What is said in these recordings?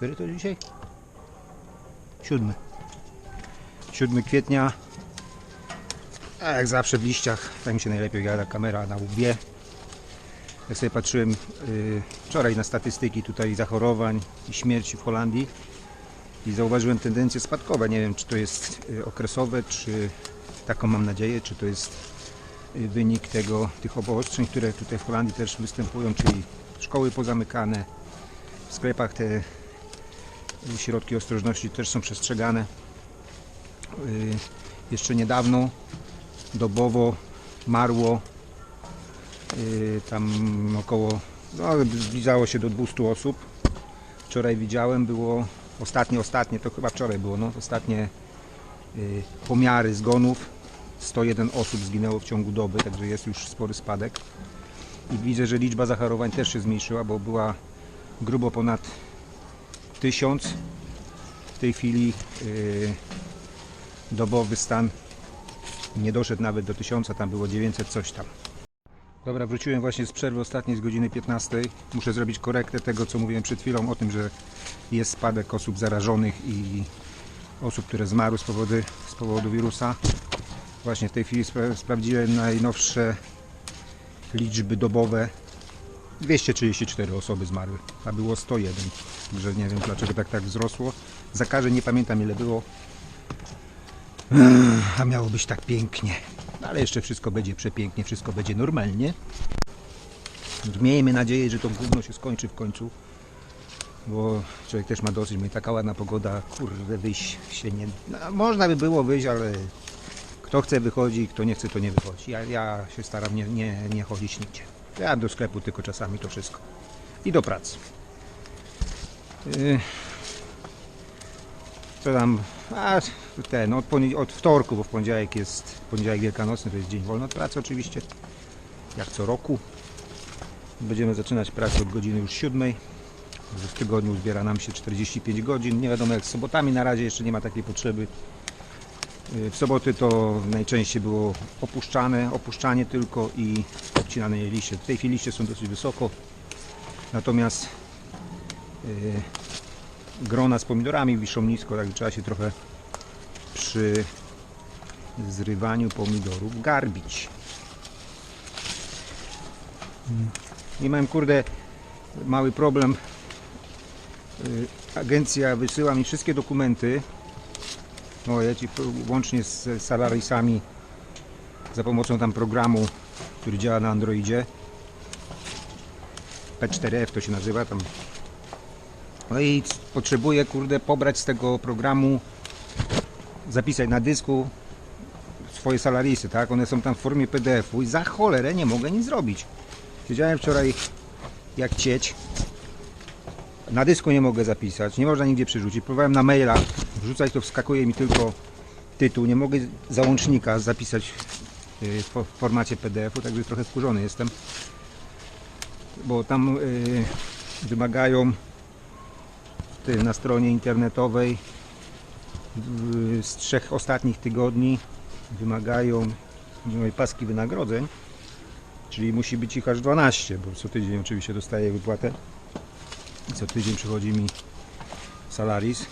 Który to dzisiaj? Siódmy. 7 kwietnia. A jak zawsze w liściach, tak mi się najlepiej gada kamera na łbie. Ja sobie patrzyłem y, wczoraj na statystyki tutaj zachorowań i śmierci w Holandii i zauważyłem tendencje spadkowe. Nie wiem, czy to jest y, okresowe, czy taką mam nadzieję, czy to jest y, wynik tego, tych obostrzeń, które tutaj w Holandii też występują, czyli szkoły pozamykane, w sklepach te środki ostrożności też są przestrzegane. Y, Jeszcze niedawno dobowo marło y, tam około, no, zbliżało się do 200 osób. Wczoraj widziałem, było ostatnie, ostatnie, to chyba wczoraj było, no, ostatnie y, pomiary zgonów. 101 osób zginęło w ciągu doby, także jest już spory spadek. I widzę, że liczba zachorowań też się zmniejszyła, bo była grubo ponad 1000. W tej chwili y, dobowy stan nie doszedł nawet do 1000, tam było 900 coś tam. Dobra, wróciłem właśnie z przerwy ostatniej z godziny 15. Muszę zrobić korektę tego, co mówiłem przed chwilą o tym, że jest spadek osób zarażonych i osób, które zmarły z powodu, z powodu wirusa. Właśnie w tej chwili spra- sprawdziłem najnowsze liczby dobowe. 234 osoby zmarły, a było 101. Także nie wiem dlaczego tak tak wzrosło. Zakażeń nie pamiętam ile było. A miało być tak pięknie. No, ale jeszcze wszystko będzie przepięknie, wszystko będzie normalnie. Miejmy nadzieję, że to gówno się skończy w końcu. Bo człowiek też ma dosyć, bo taka ładna pogoda, kurde, wyjść się nie... No, można by było wyjść, ale kto chce wychodzi, kto nie chce, to nie wychodzi. Ja, ja się staram nie, nie, nie chodzić nigdzie. Ja do sklepu tylko czasami to wszystko. I do pracy. Yy, co tam? A, ten, od, od wtorku, bo w poniedziałek jest poniedziałek wielkanocny, to jest dzień wolny od pracy oczywiście, jak co roku. Będziemy zaczynać pracę od godziny już siódmej. W tygodniu zbiera nam się 45 godzin. Nie wiadomo jak z sobotami, na razie jeszcze nie ma takiej potrzeby. W soboty to najczęściej było opuszczane, opuszczanie tylko i obcinane liście. W tej chwili liście są dosyć wysoko, natomiast yy, grona z pomidorami wiszą nisko, także trzeba się trochę przy zrywaniu pomidorów garbić. Nie mam kurde mały problem. Y, Agencja wysyła mi wszystkie dokumenty. No ci łącznie z salarisami za pomocą tam programu, który działa na Androidzie. P4F to się nazywa tam no i potrzebuję, kurde, pobrać z tego programu, zapisać na dysku swoje salarisy, tak? One są tam w formie PDF-u i za cholerę nie mogę nic zrobić. Siedziałem wczoraj jak cieć. Na dysku nie mogę zapisać, nie można nigdzie przerzucić. Próbowałem na maila wrzucać, to wskakuje mi tylko tytuł. Nie mogę załącznika zapisać y, w formacie PDF-u, także trochę wkurzony jestem. Bo tam y, wymagają na stronie internetowej w- z trzech ostatnich tygodni wymagają paski wynagrodzeń, czyli musi być ich aż 12, bo co tydzień oczywiście dostaję wypłatę i co tydzień przychodzi mi salaris.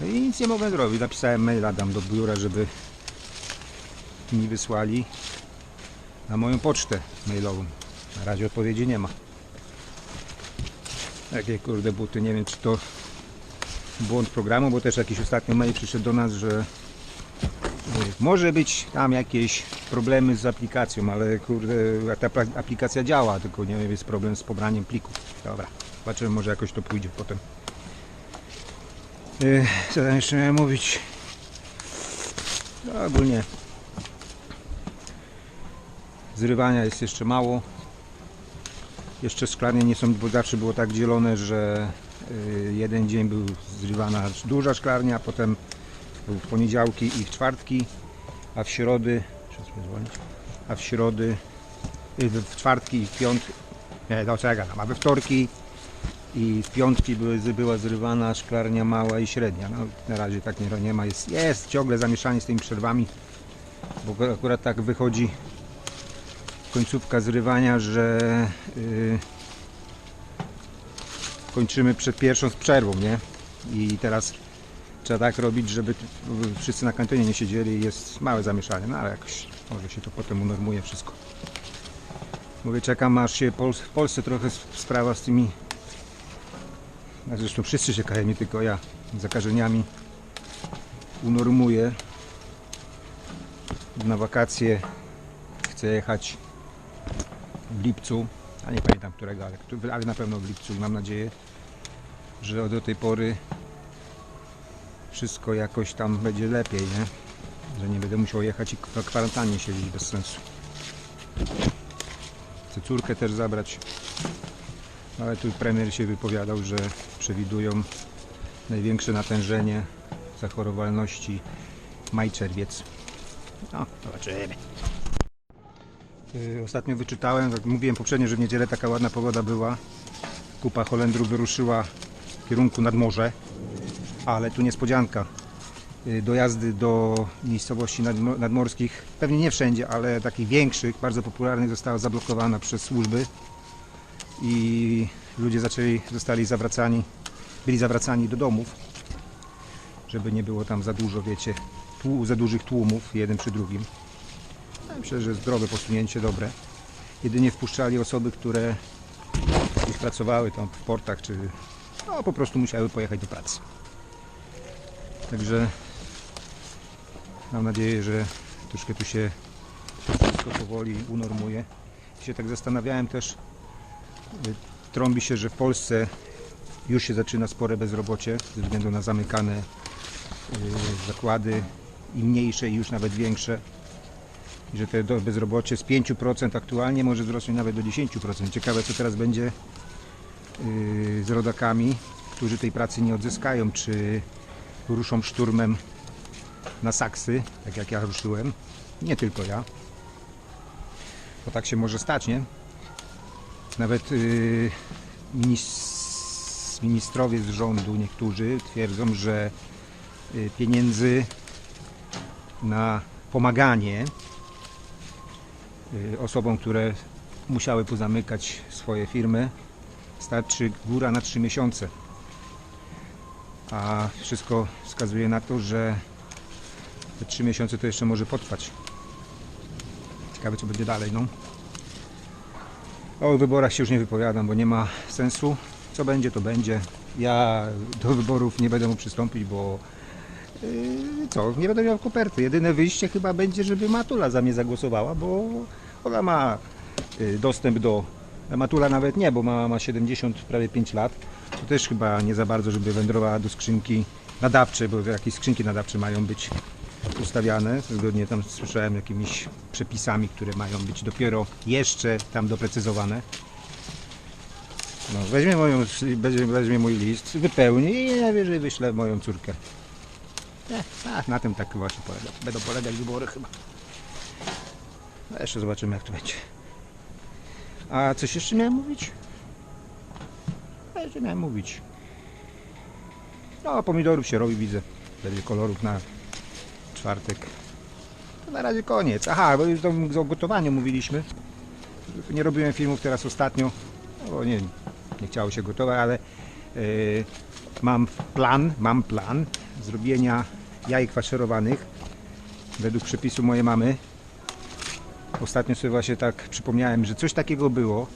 No i nic nie mogę zrobić. Napisałem maila dam do biura, żeby mi wysłali na moją pocztę mailową. Na razie odpowiedzi nie ma. Jakie kurde buty, nie wiem czy to błąd programu, bo też jakiś ostatnio mail przyszedł do nas, że może być tam jakieś problemy z aplikacją, ale kurde ta aplikacja działa, tylko nie wiem, jest problem z pobraniem plików. Dobra, zobaczymy, może jakoś to pójdzie potem. Y, Co tam jeszcze miałem mówić? No, ogólnie zrywania jest jeszcze mało. Jeszcze szklarnie nie są, bo zawsze było tak dzielone, że y, jeden dzień był zrywana duża szklarnia, potem był w poniedziałki i w czwartki, a w środy, a w środy, y, w w czwartki i w piątki, nie, no co ja gadam, a we wtorki i w piątki były, była zrywana szklarnia mała i średnia. No, na razie tak nie, nie ma, jest, jest ciągle zamieszanie z tymi przerwami, bo akurat tak wychodzi końcówka zrywania, że yy, kończymy przed pierwszą z przerwą, nie? I teraz trzeba tak robić, żeby wszyscy na kantynie nie siedzieli jest małe zamieszanie, no ale jakoś może się to potem unormuje wszystko. Mówię, czekam aż się w Polsce trochę sprawa z tymi, zresztą wszyscy czekają, nie tylko ja, zakażeniami unormuje. Na wakacje chcę jechać w lipcu, a nie pamiętam którego, ale, ale na pewno w lipcu i mam nadzieję, że do tej pory wszystko jakoś tam będzie lepiej, nie? Że nie będę musiał jechać i w kwarantannie siedzieć bez sensu. Chcę córkę też zabrać, ale tu premier się wypowiadał, że przewidują największe natężenie zachorowalności maj-czerwiec. No, zobaczymy. Yy, Ostatnio wyczytałem, jak mówiłem poprzednio, że w niedzielę taka ładna pogoda była. Kupa Holendrów wyruszyła w kierunku nad morze, ale tu niespodzianka. Yy, Dojazdy do miejscowości nadmo- nadmorskich, pewnie nie wszędzie, ale takich większych, bardzo popularnych została zablokowana przez służby i ludzie zaczęli, zostali zawracani, byli zawracani do domów, żeby nie było tam za dużo, wiecie, tłu, za dużych tłumów jeden przy drugim. Myślę, że zdrowe posunięcie, dobre. Jedynie wpuszczali osoby, które gdzieś pracowały tam w portach, czy no, po prostu musiały pojechać do pracy. Także mam nadzieję, że troszkę tu się wszystko powoli unormuje. I się tak zastanawiałem też, trąbi się, że w Polsce już się zaczyna spore bezrobocie ze względu na zamykane y, zakłady i mniejsze i już nawet większe i że to bezrobocie z 5% aktualnie może wzrosnąć nawet do 10%. Ciekawe co teraz będzie yy, z rodakami, którzy tej pracy nie odzyskają, czy ruszą szturmem na saksy, tak jak ja ruszyłem. Nie tylko ja. Bo tak się może stać, nie? Nawet yy, minis- ministrowie z rządu niektórzy twierdzą, że yy, pieniędzy na pomaganie y, osobom, które musiały pozamykać swoje firmy, starczy góra na 3 miesiące. A wszystko wskazuje na to, że te 3 miesiące to jeszcze może potrwać. Ciekawe co będzie dalej, no. O wyborach się już nie wypowiadam, bo nie ma sensu. Co będzie, to będzie. Ja do wyborów nie będę mógł przystąpić, bo Yy, co, nie będę miał koperty. Jedyne wyjście chyba będzie, żeby Matula za mnie zagłosowała, bo ona ma yy, dostęp do... Matula nawet nie, bo ma, ma 70, prawie 5 lat. To też chyba nie za bardzo, żeby wędrowała do skrzynki nadawczej, bo jakieś skrzynki nadawcze mają być ustawiane, zgodnie tam słyszałem jakimiś przepisami, które mają być dopiero jeszcze tam doprecyzowane. No, weźmie, moją, weźmie, weźmie mój list, wypełni i najwyżej wyślę moją córkę. A, na tym tak właśnie polega. Będą polegać wybory chyba. No jeszcze zobaczymy jak to będzie. A coś jeszcze miałem mówić? A jeszcze miałem mówić. No, pomidorów się robi, widzę. Będzie kolorów na czwartek. To na razie koniec. Aha, bo już o gotowaniu mówiliśmy. Nie robiłem filmów teraz ostatnio, no bo nie, nie chciało się gotować, ale yy, mam plan, mam plan zrobienia jajek faszerowanych według przepisu mojej mamy. Ostatnio sobie właśnie tak przypomniałem, że coś takiego było.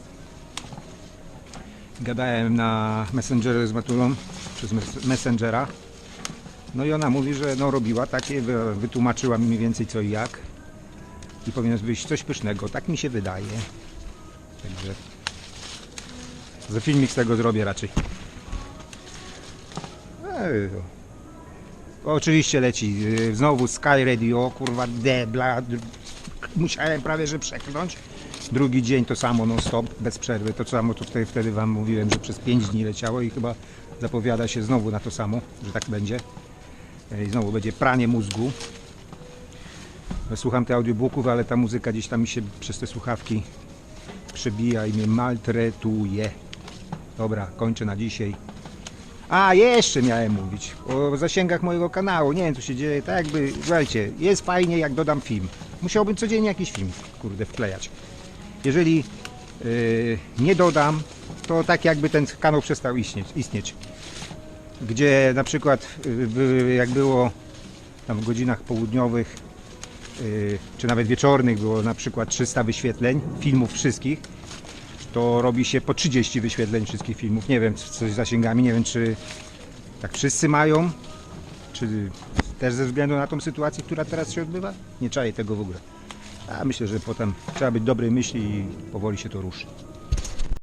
Gadałem na Messengerze z Matulą przez mes- Messengera. No i ona mówi, że no robiła takie, wy- wytłumaczyła mi mniej więcej co i jak. I powinno być coś pysznego, tak mi się wydaje. Także za filmik z tego zrobię raczej. Ej, no. Oczywiście leci y, znowu Sky Radio, kurwa debla. Musiałem prawie że przekląć. Drugi dzień to samo non stop, bez przerwy. To samo to tutaj wtedy wam mówiłem, że przez 5 dni leciało i chyba zapowiada się znowu na to samo, że tak będzie. I znowu będzie pranie mózgu. Słucham tych audiobooków, ale ta muzyka gdzieś tam mi się przez te słuchawki przebija i mnie maltretuje. Dobra, kończę na dzisiaj. A, jeszcze miałem mówić o zasięgach mojego kanału. Nie wiem, co się dzieje. Tak jakby, słuchajcie, jest fajnie, jak dodam film. Musiałbym codziennie jakiś film, kurde, wklejać. Jeżeli yy, nie dodam, to tak jakby ten kanał przestał istnieć. istnieć. Gdzie na przykład y, jak było tam w godzinach południowych y, czy nawet wieczornych było na przykład 300 wyświetleń filmów wszystkich, to robi się po 30 wyświetleń wszystkich filmów. Nie wiem co z zasięgami, nie wiem czy tak wszyscy mają, czy też ze względu na tą sytuację, która teraz się odbywa? Nie czaję tego w ogóle. A myślę, że potem trzeba być dobrej myśli i powoli się to ruszy.